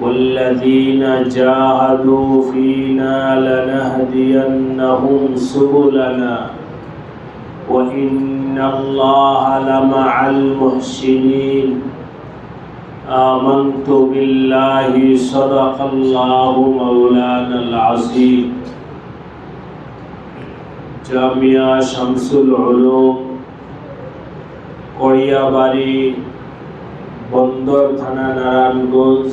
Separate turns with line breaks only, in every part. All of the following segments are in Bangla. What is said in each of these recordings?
والذين جاهدوا فينا لنهدينهم سبلنا وإن الله لمع المحسنين آمنت بالله صدق الله مولانا العظيم জামিয়া শামসুল উলুম কড়িয়াবাড়ি বন্দর থানা নারায়ণগঞ্জ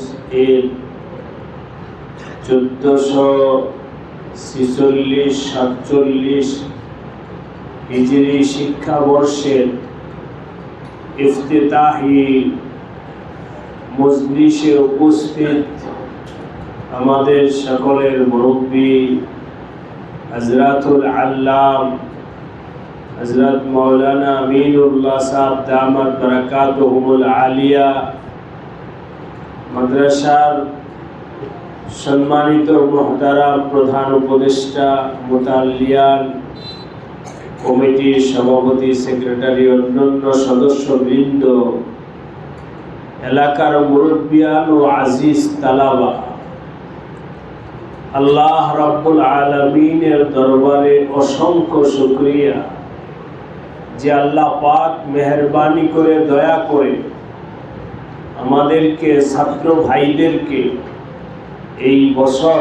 শিক্ষাবর্ষের উপস্থিত আমাদের সকলের মুরব্বী হজরতুল আল্লাম হজরত মৌলানা আমিনুল্লাহ সাহেব দামাত বরকাতহুমুল আলিয়া মাদ্রাসার সম্মানিত মহতারাম প্রধান উপদেষ্টা মোতালিয়ান কমিটির সভাপতি, সেক্রেটারি, অন্যান্য সদস্যবৃন্দ, এলাকার মুরব্বিয়ান ও আজিজ তালাবা, আল্লাহ রাব্বুল আলমিনের দরবারে অসংখ্য শুক্রিয়া যে আল্লাহ পাক মেহরবানি করে, দয়া করে আমাদেরকে, ছাত্র ভাইদেরকে এই বছর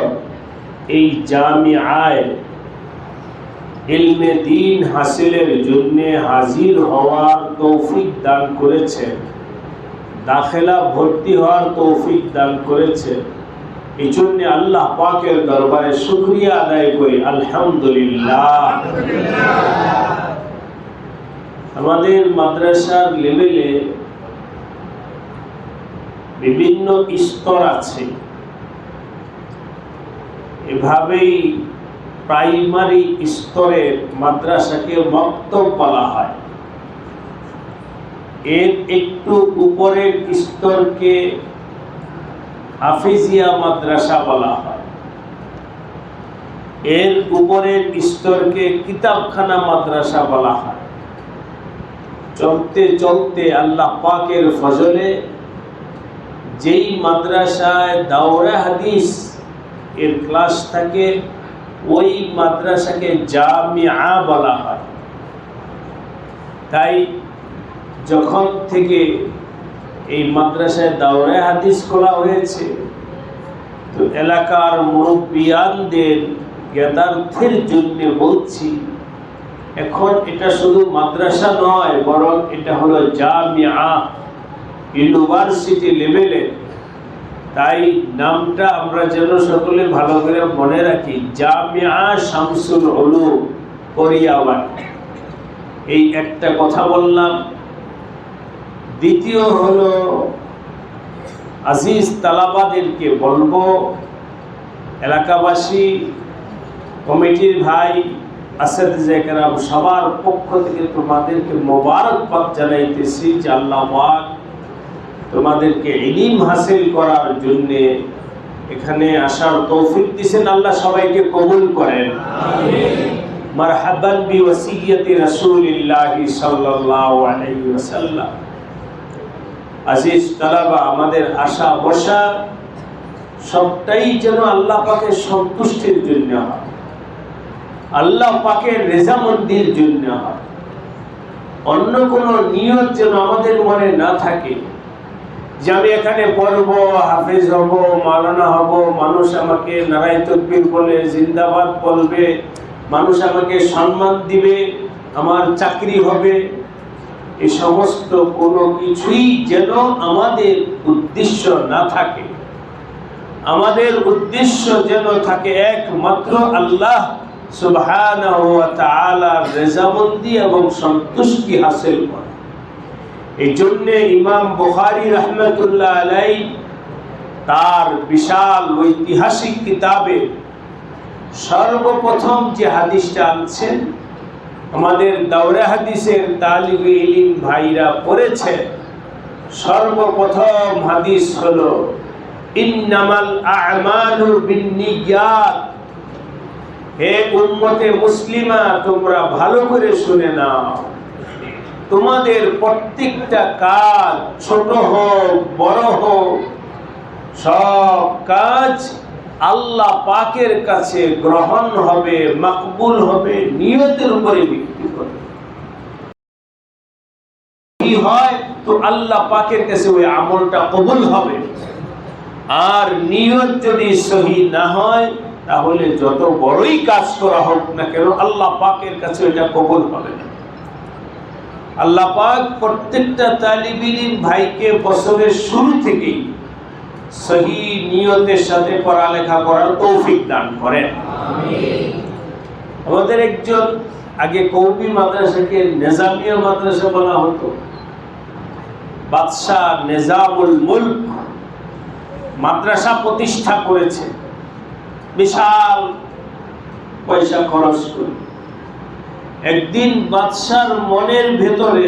এই জামি আয় ইলমে দিন হাসিলের জন্য হাজির হওয়ার তৌফিক দান করেছেন দাখেলা ভর্তি হওয়ার তৌফিক দান করেছেন এই জন্য আল্লাহ পাকের দরবারে শুক্রিয়া আদায় করি। আলহামদুলিল্লাহ। আমাদের মাদ্রাসার লেভেলে বিভিন্ন স্তর আছে। এভাবেই প্রাইমারি স্তরের মাদ্রাসাকে মক্তব বলা হয়। এর একটু উপরের স্তরকে হাফিজিয়া মাদ্রাসা বলা হয়। এর উপরের স্তরকে কিতাবখানা মাদ্রাসা বলা হয়। চলতে চলতে আল্লাহ পাকের ফজলে যেই মাদ্রাসায় দাওরা হাদিস, এর ক্লাস থাকে, ওই মাদ্রাসাকে জামিয়া বলা হয়। তাই যখন থেকে এই মাদ্রাসায় দাওরা হাদিস খোলা হয়েছে, তো এলাকার মুরব্বিয়ানদের জ্ঞাতার্থের জন্য বলছি, এখন এটা শুধু মাদ্রাসা নয়, বরং এটা হলো জামিয়া ইউনিভার্সিটি লেভেলে তাই নামটা আমরা যেন সকলে ভালো করে মনে রাখি। জামিয়া শামসুল হলু করিয়াবাদ এই একটা কথা বললাম। দ্বিতীয় হলো, আজিজ তালাবাদেরকে বলব, এলাকাবাসী, কমিটির ভাই আসাদ জায়গারাম সবার পক্ষ থেকে তোমাদেরকে মোবারকবাদ জানাইতেছি যে আল্লাহ তোমাদেরকে ইলিম হাসিল করার জন্যে এখানে আসার তৌফিক দিছেন আল্লাহ সবাইকে কবুল করেন। মারহাবান বি ওয়াসিয়াতি রাসূলিল্লাহি সাল্লাল্লাহু আলাইহি ওয়াসাল্লাম। আজিজ তালাবা আমাদের আশা বসা সবটাই যেন আল্লাহ পাকের সন্তুষ্টির জন্য হয়। আল্লাহ পাকের রেজামন্দির জন্য হয়। অন্য কোনো নিয়ত যেন আমাদের মনে না থাকে। যে আমি এখানে পড়ব, হাফেজ হব মালানা হব, মানুষ আমাকে নারায় তকবির বলে, জিন্দাবাদ বলবে, মানুষ আমাকে সম্মান দিবে, আমার চাকরি হবে। এই সমস্ত কোনো কিছুই যেন আমাদের উদ্দেশ্য না থাকে। আমাদের উদ্দেশ্য যেন থাকে একমাত্র আল্লাহ সুবহানাহু ওয়া রেজামন্দি এবং সন্তুষ্টি হাসিল করা। এই জন্য ইমাম বুখারী রহমতুল্লাহ আলাই তার বিশাল ঐতিহাসিক কিতাবে সর্বপ্রথম যে হাদিসটা আনছেন, আমাদের দাওরা হাদিসের তালিবে ইলিম ভাইরা পড়েছে সর্বপ্রথম হাদিস হলো, ইন্নামাল আ'মালু বিন্নিয়াত। হে উম্মতে মুসলিমা, তোমরা ভালো করে শুনে নাও। তোমাদের প্রত্যেকটা কাজ ছোট হোক, বড় হোক, সব কাজ আল্লাহ পাকের কাছে গ্রহণ হবে, মকবুল হবে, নিয়তের উপরে ভিত্তি করে। কি হয়, তো আল্লাহ পাকের কাছে ওই আমলটা কবুল হবে। আর নিয়ত যদি সহি না হয়, তাহলে যত বড়ই কাজ করা হোক না কেন, আল্লাহ পাকের কাছে ওইটা কবুল হবে না। আল্লাহ পাক প্রত্যেকটা তালিবিলিম ভাইকে বছরের শুরু থেকেই সহি নিয়তের সাথে পড়ালেখা করার তৌফিক দান করেন। আমাদের একজন আগে কৌমি মাদ্রাসাকে নেজামিয়া মাদ্রাসা বলা হতো। বাদশাহ নেজামুল মুল্ক মাদ্রাসা প্রতিষ্ঠা করেছে। বিশাল পয়সা খরচ করে। একদিন বাদশার মনের ভেতরে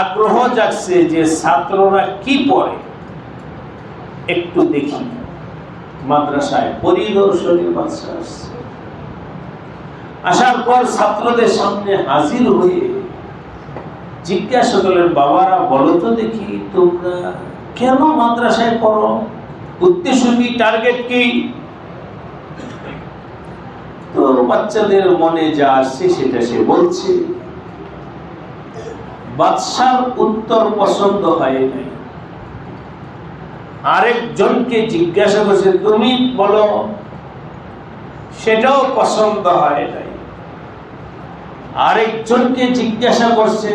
আগ্রহ জাগছে যে ছাত্ররা কি পড়ে? একটু দেখি। মাদ্রাসায় পরিদর্শনে বাদশা আসছে। আসার পর ছাত্রদের সামনে হাজির হয়ে জিজ্ঞাসা করলেন, বাবারা, বলো তো দেখি তোমরা কেন মাদ্রাসায় পড়ো? উদ্দেশ্য কি, টার্গেট কি? তো বাচ্চাদের মনে যা আসছে, সেটা সে বলছে। বাদশার উত্তর পছন্দ হয় নাই। আরেকজনকে জিজ্ঞাসা করছে, তুমি বলো, সেটাও পছন্দ হয় নাই। আরেকজনকে জিজ্ঞাসা করছে,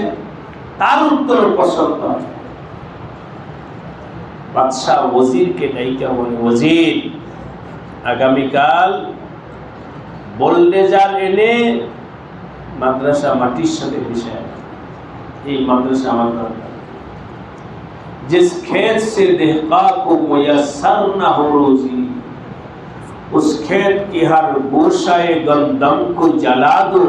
তার উত্তর পছন্দ। বাদশাহ ওজিরকে ডাইকা বলে, ওজির, আগামীকাল বললে যার এনে মাদ্রাসা মাটির সাথে মিশে এই মাদ্রাসা আমার দরকার जिस खेत से देहका को मुयसर न हो रोजी उस खेत की हर गोशाए गंदम को जला दो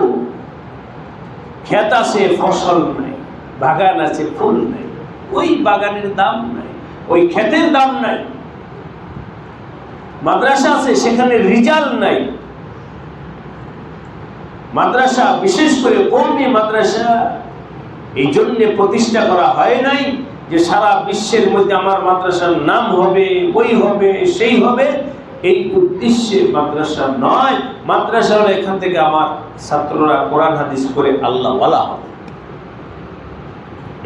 খেতা সে ফসল নাই বাগান আছে ফুল নাই ওই বাগানের দাম নাই ওই ক্ষেতের দাম নাই মাদ্রাসা আছে সেখানে রিজাল্ট নাই মাদ্রাসা, বিশেষ করে কৌমি মাদ্রাসা, এই জন্য প্রতিষ্ঠা করা হয় নাই যে সারা বিশ্বের মধ্যে আমার মাদ্রাসার নাম হবে ওই হবে, সেই হবে। এই উদ্দেশ্যে মাদ্রাসা নয়, মাদ্রাসা হলে এখান থেকে আমার ছাত্ররা কোরআন, হাদিস করে আল্লাহ বলা হবে।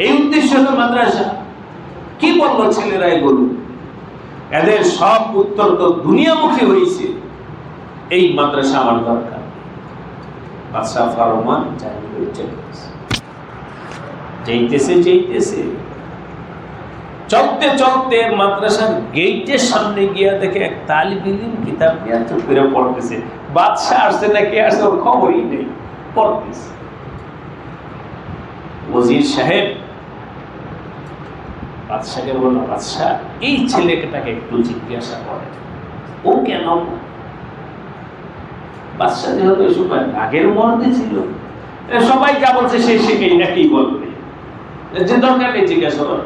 এই উদ্দেশ্য হলো মাদ্রাসা। কি বলল ছেলেরাই এগুলো? এদের সব উত্তর তো দুনিয়ামুখী হয়েছে। এই মাদ্রাসা আমার দরকার। বাদশাহ ফারমান জানি যাইতেছে যাইতেছে। চলতে চলতে মাদ্রাসার গেটের সামনে গিয়া দেখে এক তালিবিলিম কিতাব নিয়ে চুপ করে পড়তেছে। বাদশাহ আসছে না, কে আসছে ওর খবরই নেই, পড়তেছে। ওজির সাহেব বাদশাকে বলল, বাদশাহ, এই ছেলেটাকে একটু জিজ্ঞাসা করে, ও কেন বাদশাহ যেহেতু সময় রাগের মর্দে ছিল। সবাই যা বলছে সে সে একই বলবে। যে দরকার নেই জিজ্ঞাসা করা।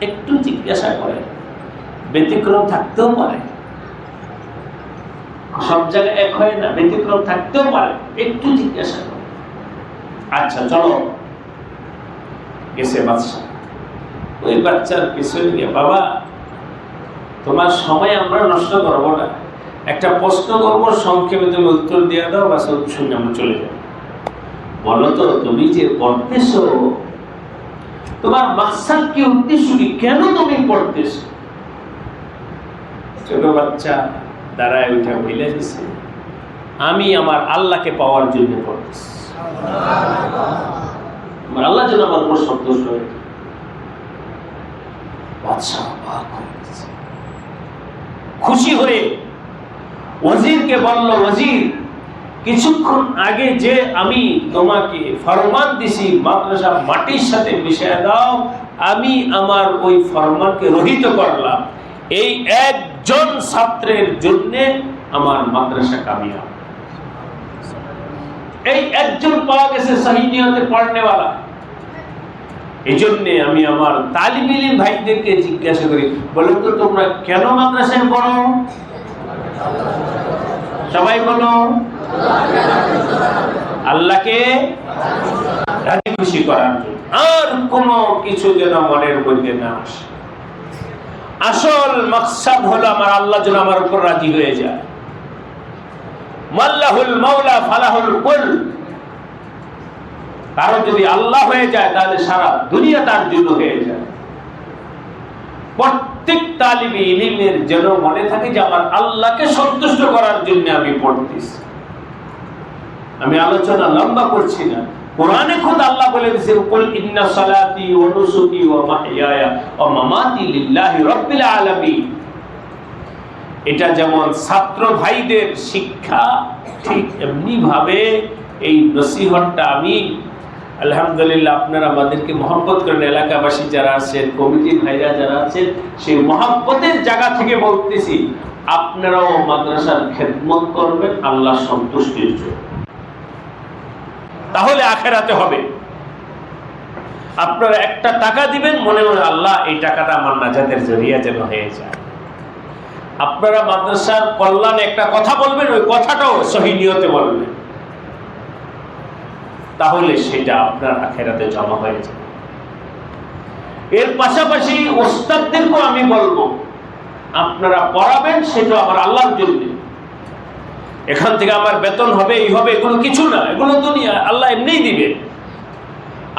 একটু জিজ্ঞাসা করে। ব্যতিক্রম থাকতেও পারে। সব জায়গায় এক হয় না, ব্যতিক্রম থাকতেও পারে। একটু জিজ্ঞাসা করে। আচ্ছা চলো। গেছে বাচ্চা ওই বাচ্চার পিছনে বাবা তোমার সময় আমরা নষ্ট করব না। একটা প্রশ্ন করব, সংক্ষেপে তুমি উত্তর দিয়ে দাও বা শুনে আমরা চলে যাব বলো তো, তুমি যে পড়তেছো, তোমার মাকসাদ কি উদ্দেশ্য কি? কেন তুমি পড়তেছো? ছোট বাচ্চা দাঁড়ায় উঠে বলে দিছে, আমি আমার আল্লাহকে পাওয়ার জন্য পড়তেছি। আমার আল্লাহ যেন আমার উপর সন্তুষ্ট হয়ে। যায়। বাদশাহ গেছে। খুশি হয়ে ওজিরকে বলল ওজির কিছুক্ষণ আগে যে আমি তোমাকে ফরমান দিছি, মাদ্রাসা মাটির সাথে মিশিয়ে দাও, আমি আমার ওই ফরমানকে রহিত করলাম। এই একজন ছাত্রের জন্য আমার মাদ্রাসা কামিয়াব। এই একজন পাওয়া গেছে সহি পড়নেওয়ালা। এই জন্যে আমি আমার তালিবিলিম ভাইদেরকে জিজ্ঞাসা করি বলুন তো তোমরা কেন মাদ্রাসায় পড়ো? সবাই বলো। আল্লাহকে রাজি খুশি করার আর কোনো কিছু যেন মনের মধ্যে না আসে। আসল মকসাদ হলো আমার আল্লাহ যেন আমার উপর রাজি হয়ে যায়। মাল্লাহুল মাওলা ফালাহুল কুল। কারও যদি আল্লাহ হয়ে যায়, তাহলে সারা দুনিয়া তার জন্য হয়ে যায়। প্রত্যেক তালিবি ইলিমের যেন মনে থাকে যে আমার আল্লাহকে সন্তুষ্ট করার জন্য আমি পড়তেছি। আমি আলোচনা লম্বা করছি না। কোরআনে খোদ আল্লাহ বলে দিয়েছেন কুল ইন্না সালাতি ওয়া নুসুকি ওয়া মাহইয়ায়া ওয়া মামাতি লিল্লাহি রাব্বিল আলামিন। এটা যেমন ছাত্র ভাইদের শিক্ষা, ঠিক এমনি ভাবে এই নসিহতটা আমি আলহামদুলিল্লাহ, আপনারা আমাদেরকে মহব্বত করেন। এলাকাবাসী যারা আছেন, কমিটির ভাইরা যারা আছেন, সেই মহব্বতের জায়গা থেকে বলতেছি, আপনারাও মাদ্রাসার খেদমত করবেন, আল্লাহ সন্তুষ্টির জন্য। তাহলে আখেরাতে হবে। আপনারা একটা টাকা দিবেন, মনে মনে আল্লাহ এই টাকাটা আমার নাজাদের জরিয়া যেন হয়ে যায়। আপনারা মাদ্রাসার কল্যাণে একটা কথা বলবেন, ওই কথাটাও সহি নিয়তে বলবেন। তাহলে সেটা আপনার আখেরাতে জমা হয়ে যাবে। এর পাশাপাশি ওস্তাদদেরকেও আমি বলব, আপনারা পড়াবেন, সেটা আমার আল্লাহর জন্য। এখান থেকে আমার বেতন হবে, এই হবে, এগুলো কিছু না, এগুলো দুনিয়া আল্লাহ এমনিই দিবে।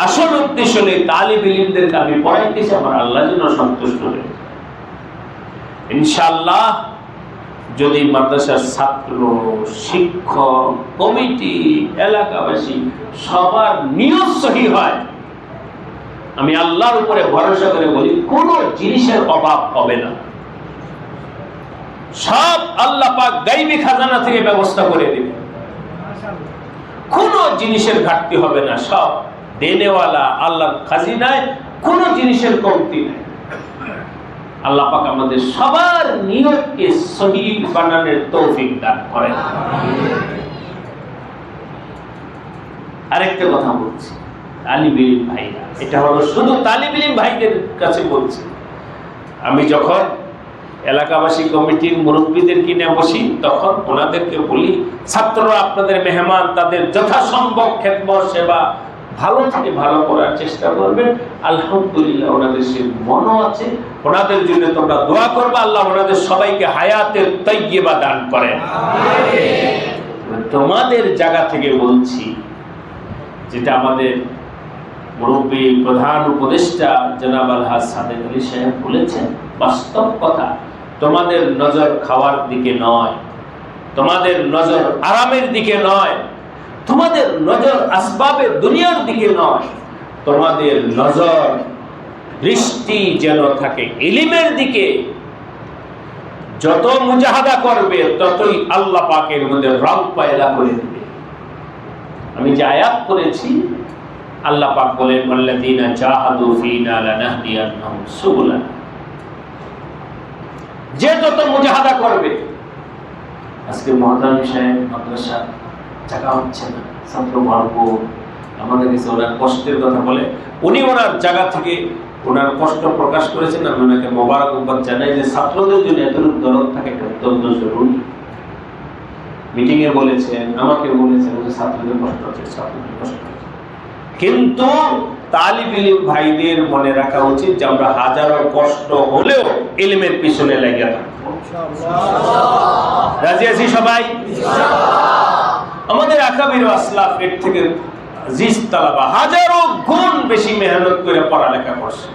আসল উদ্দেশ্য নেই তালিব ইলিমদেরকে আমি পড়াইতেছি, আমার আল্লাহ যেন সন্তুষ্ট হয়ে যায়। যদি মাদ্রাসার ছাত্র, শিক্ষক, কমিটি, এলাকাবাসী সবার নিয়ত সহি হয়, আমি আল্লাহর উপরে ভরসা করে বলি, কোনো জিনিসের অভাব হবে না। সব আল্লাহ পাক গাইবি খাজানা থেকে ব্যবস্থা করে দিবে। কোনো জিনিসের ঘাটতি হবে না, সব দেনেওয়ালা আল্লাহর খাজিনায়, কোনো জিনিসের কমতি নেই। আল্লাহ পাক আমাদের সবার নিয়তকে সহি বানানোর তৌফিক দান করেন। আরেকটা কথা বলছি তালিবিলিম ভাইরা। এটা হলো শুধু তালিবিলিম ভাইদের কাছে বলছি। আমি যখন এলাকাবাসী কমিটির মুরব্বীদের কিনে বসি, তখন ওনাদেরকে বলি, ছাত্ররা, আপনাদের মেহমান, তাদের যথাসম্ভব খেদমত, সেবা ভালো থেকে ভালো করার চেষ্টা করবেন। আলহামদুলিল্লাহ, ওনাদের সে মনও আছে। ওনাদের জন্য তোমরা দোয়া করবে, আল্লাহ ওনাদের সবাইকে হায়াতের তৈবা দান করেন। তোমাদের জায়গা থেকে বলছি, যেটা আমাদের মুরব্বী প্রধান উপদেষ্টা জনাব আলহাজ সাদেক আলী সাহেব বলেছেন, বাস্তব কথা, তোমাদের নজর খাওয়ার দিকে নয়, তোমাদের নজর আরামের দিকে নয়। তোমাদের নজর আসবাবে দুনিয়ার দিকে নয়। তোমাদের নজর দৃষ্টি যেন থাকে ইলিমের দিকে। যত মুজাহাদা করবে, ততই আল্লাহ পাকের মধ্যে রং পয়দা করে দেবে। আমি যে আয়াত করেছি, আল্লাহ পাক বলেন আল্লাযীনা জাহাদু ফীনা লানাহদিয়ান্নাহুম সুবুলানা। যে যত মুজাহাদা করবে, আজকে মহাদানি সাহেব মাদ্রাসা জায়গা হচ্ছে না ছাত্র মার্গ আমাদের কাছে ওনার কষ্টের কথা বলে। উনি ওনার জায়গা থেকে ওনার কষ্ট প্রকাশ করেছেন। আমি ওনাকে মোবারকবাদ জানাই যে ছাত্রদের জন্য এতটুকু দরদ থাকে অত্যন্ত জরুরি। মিটিং এ বলেছেন, আমাকে বলেছেন যে ছাত্রদের কষ্ট হচ্ছে, ছাত্রদের কষ্ট কিন্তু তালিব ইলিম ভাইদের মনে রাখা উচিত যে আমরা হাজারো কষ্ট হলেও ইলিমের পিছনে লেগে থাকব। রাজি আছি সবাই? আমাদের আকাবির আসলাফ এর থেকে হাজারো গুণ বেশি মেহনত করে পড়ালেখা করছে।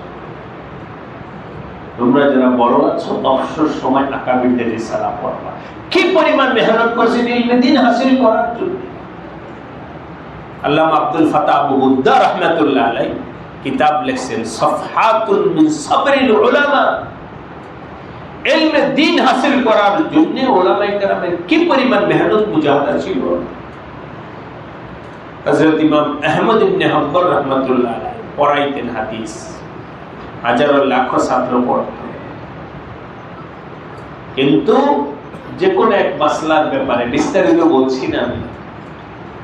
তোমরা যারা বড় আছো, অবসর সময় আকাবিরদের রিসালা পড়বা। কি পরিমাণ মেহনত করছে দিন হাসিল করার জন্য? আল্লামা আব্দুল ফাতাহ রহমাতুল্লাহ আলাই কিতাব লিখছেন, সফহাতুন মিন সাবরিল উলামা। দিন হাসিল করার জন্য কেরামের কি পরিমাণ মেহনত মুজাহাদা ছিল? হযরত ইমাম আহমদ ইবনে হাম্বল রহমাতুল্লাহ পড়াইতেন হাদিস। হাজারো লাখো ছাত্র পড়ত। কিন্তু যে কোনো এক মাসলার ব্যাপারে বিস্তারিত বলছি না আমি।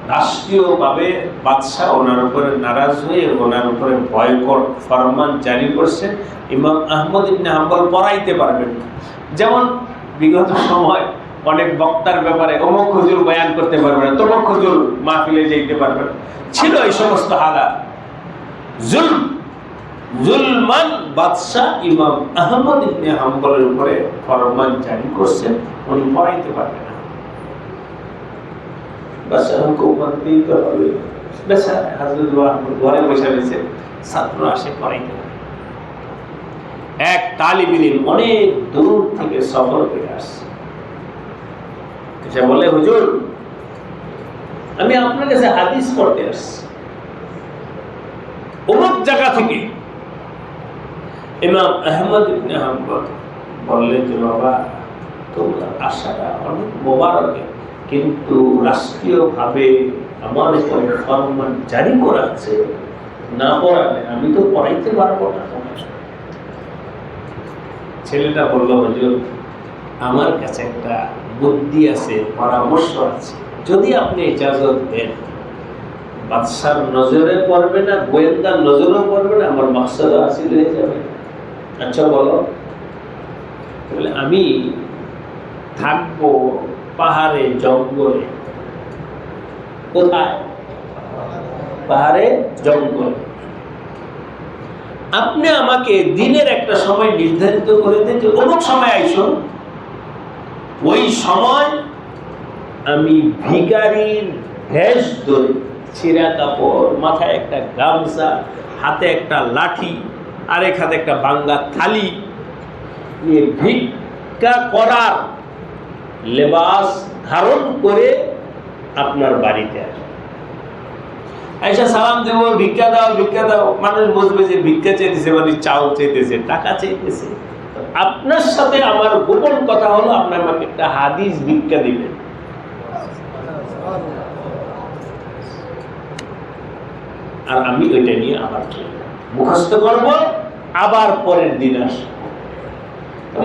রাষ্ট্রীয়ভাবে বাদশাহ ওনার উপরে নারাজ হয়ে ওনার উপরে বয়কট, ফরমান জারি করছে। ইমাম আহমদ ইবনে হাম্বল পড়াইতে পারবেন যেমন বিগত সময় অনেক বক্তার ব্যাপারে অমুক হুজুর বয়ান করতে পারবে না, তমুক হুজুর মাহফিলে যাইতে পারবে না। ছিল এই সমস্ত হালাত। জুলম জুলমান বাদশাহ ইমাম আহমদ ইবনে হাম্বলের উপরে ফরমান জারি করছেন, উনি পড়াইতে পারবে না। বাচ্চাকে মানতেই তো হবে। বেচা হাজরত ঘরে বসে রয়েছে, ছাত্র আসে পড়াইতে। পারে এক তালিবিন অনেক দূর থেকে সফর করে আসছে। সে বলে হুজুর, আমি আপনার কাছে হাদিস পড়তে আসছি। অমুক জায়গা থেকে ইমাম আহমদ ইবনে বললেন যে, বাবা, তোমার আশাটা অনেক কিন্তু রাষ্ট্রীয়ভাবে আমার উপরে ফরমান জারি করা আছে, না পড়ালে আমি তো পড়াইতে পারব না। তোমার ছেলেটা বলল, হুজুর, আমার কাছে একটা বুদ্ধি আছে, পরামর্শ আছে। যদি আপনি ইজাজত দেন, বাদশার নজরে পড়বে না, গোয়েন্দার নজরেও পড়বে না, আমার মাকসাদও হাসিল হয়ে যাবে। আচ্ছা বলো বলে আমি থাকব পাহাড়ে, জঙ্গলে। কোথায়? পাহাড়ে, জঙ্গলে। আপনি আমাকে দিনের একটা সময় নির্ধারিত করে দেন যে, অমুক সময় আইসো। ওই সময় আমি ভিকারির ভেষ ধরে। ছিঁড়া কাপড়, মাথায় একটা গামছা, হাতে একটা লাঠি, আরেক হাতে একটা বাঙ্গা থালি নিয়ে ভিক্ষা করার লেবাস ধারণ করে আপনার বাড়িতে আইসা সালাম দেব, ভিক্ষা দাও ভিক্ষা দাও। মানুষ বুঝবে যে ভিক্ষা চাইতেছে মানে চাউল চাইতেছে, টাকা চাইতেছে। আপনার সাথে আমার গোপন কথা হলো আপনি আমাকে একটা হাদিস ভিক্ষা দিবেন। আর আমি ওইটা নিয়ে আবার মুখস্থ করব, আবার পরের দিন আসব।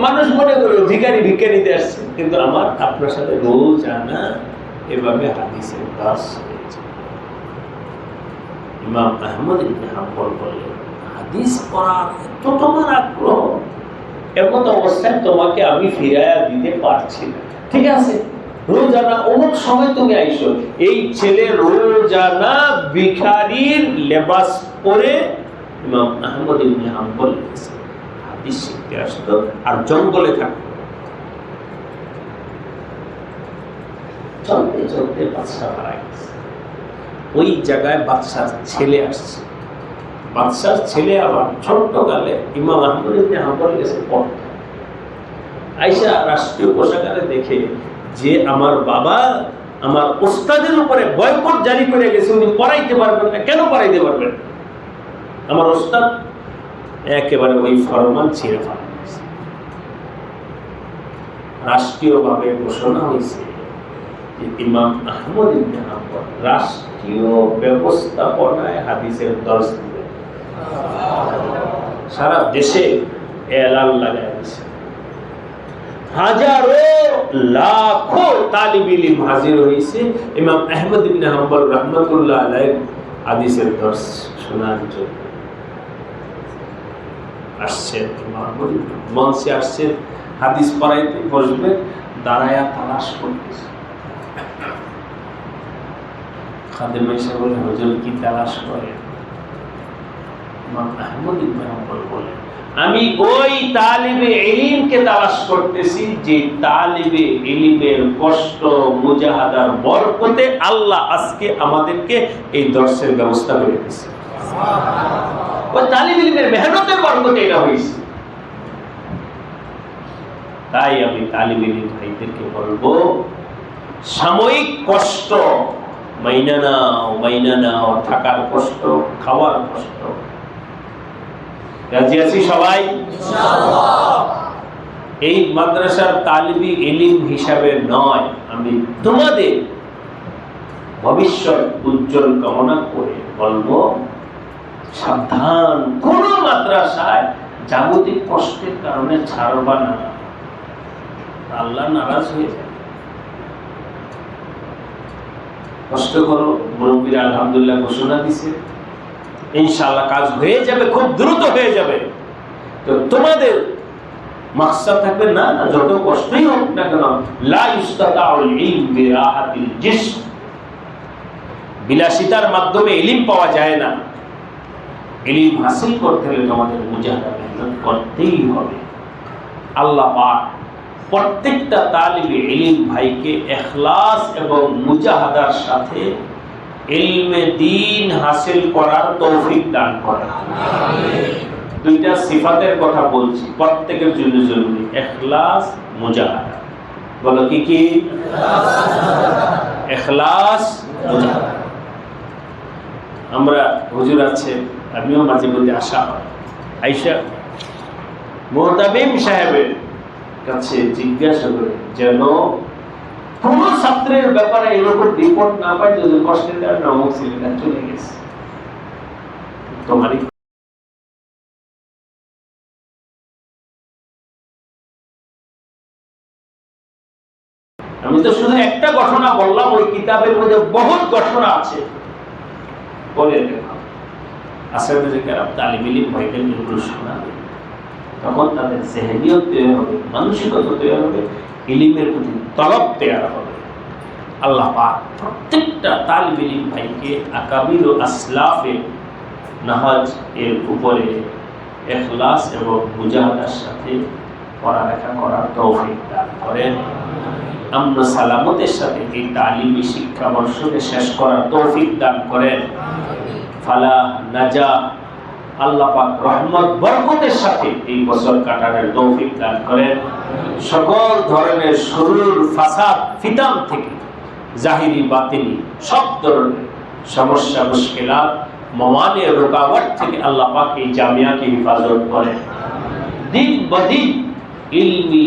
মানুষ মনে করবে ভিখারি ভিক্ষা নিতে আসছে। কিন্তু আমার আপনার সাথে রোজ আনা এভাবে হাদিসের দাস হয়েছে। ইমাম আহমদ হাম্বল বললেন হাদিস পড়ার এত তোমার আগ্রহ এমন অবস্থায় তোমাকে আমি ফিরাইয়া দিতে পারছি ঠিক আছে? রোজানা অমুক সময় তুমি আইসো, এই ছেলে রোজানা ভিখারির লেবাস পরে ইমাম আহমদ ইবনে হাম্বল হাদিস শিখতে আসতো আর জঙ্গলে থাকতো। চলতে চলতে বাদশা মারা গেছে। ওই জায়গায় বাদশার ছেলে আসছে। বাদশার ছেলে আবার ছোট্টকালে ইমাম আহমদ হাম্বল গেছে পড়তে আইসা রাষ্ট্রীয় পোশাকারে দেখে যে আমার বাবা আমার ওস্তাদের উপরে বয়কট জারি করে গেছে, উনি পড়াইতে পারবেন না। কেন পড়াইতে পারবেন? আমার ওস্তাদ একেবারে ওই ফরমান ছিঁড়ে ফেলা রাষ্ট্রীয়ভাবে ঘোষণা হয়েছে যে ইমাম আহমদ ইবনে হাম্বল রাষ্ট্রীয় ব্যবস্থাপনায় হাদিসের দর্শ দিবেন সারা দেশে এলান লাগায় দিছে হাজারো লাখো তালিব ইলম হাজির হয়েছে। ইমাম আহমদ ইবনে হাম্বল রহমতুল্লাহ আলাইহ হাদিসের দর্শ শোনার জন্য। আসছেন মঞ্চে আসছেন, হাদিস পড়াইতে বসবে দাঁড়ায়া তালাশ করতেছে। খাদেম বলে, হুজুর কি তালাশ করে? আমি ওই তালিবে ইলিমকে তালাশ করতেছি যে তালিবে ইলিমের কষ্ট, মুজাহাদার বরকতে আল্লাহ আজকে আমাদেরকে এই দর্শের ব্যবস্থা করে দিয়েছে। ওই তালিব ইলিমের মেহনতের বরকতে এটা হয়েছে। তাই আমি তালিব ইলিম ভাইদেরকে বলব, সাময়িক কষ্ট, মাইনা নাও মাইনা নাও, থাকার কষ্ট, খাওয়ার কষ্ট রাজি আছি সবাই? এই মাদ্রাসার তালিবি এলিম হিসাবে নয়, আমি তোমাদের ভবিষ্যৎ উজ্জ্বল কামনা করে বলব, সাবধান। কোন মাদ্রাসায় জাগতিক কষ্টের কারণে ছাড়বা না। আল্লাহ নারাজ হয়ে যায় কষ্ট করো, মুরব্বীরা আলহামদুলিল্লাহ ঘোষণা দিছে। ইনশাআল্লাহ কাজ হয়ে যাবে, খুব দ্রুত হয়ে যাবে। তো তোমাদের বিলাসিতার মাধ্যমে ইলিম পাওয়া যায় না। হাসিল করতে তোমাদের করতেই হবে। আল্লাহ প্রত্যেকটা তালিবে ইলিম ভাইকে এখলাস এবং মুজাহাদার সাথে ইলমে দিন হাসিল করার তৌফিক দান করে। দুইটা সিফাতের কথা বলছি, প্রত্যেকের জন্য জরুরি। এখলাস, মুজাহাদা। বলো কি কি? এখলাস, মুজাহাদা। আমরা হুজুর আছে, আমিও মাঝে মধ্যে আসা হয়। আইসা, মোহতামিম সাহেবের কাছে জিজ্ঞাসা করে, যেন কোন ছাত্রের ব্যাপারে না পাই কষ্টের কারণে অমুক ছেলেটা চলে গেছে। তোমারই আমি তো শুধু একটা ঘটনা বললাম, ওই কিতাবের মধ্যে বহুত ঘটনা আছে। বলে দেখো আসলে যে কেরাম তালিম ইলিম ভাইদের তখন তাদের জেহেনিয়ত তৈরি হবে, মানসিকতা তৈরি হবে ইলিমের প্রতি তলব তৈরি হবে। আল্লাহ প্রত্যেকটা তালিম ইলিম ভাইকে আকাবির ও আসলাফে নাহাজ এর উপরে এখলাস এবং মুজাহাদার সাথে পড়ালেখা করার তৌফিক দান করেন। আমরা সালামতের সাথে এই তালিমি শিক্ষাবর্ষকে শেষ করার তৌফিক দান করেন। ফালা নাজা। আল্লাহ পাক রহমত, বরকতের সাথে এই বছর কাটানোর তৌফিক দান করেন। সকল ধরনের শরুর ফাসাদ ফিতাম থেকে, জাহিরি, বাতিনি, সব ধরনের সমস্যা, মুশকিলাত, মমানে রোকাওয়াট থেকে আল্লাহ পাক জামিয়াকে হেফাজত করেন। দিন বদিন ইলমি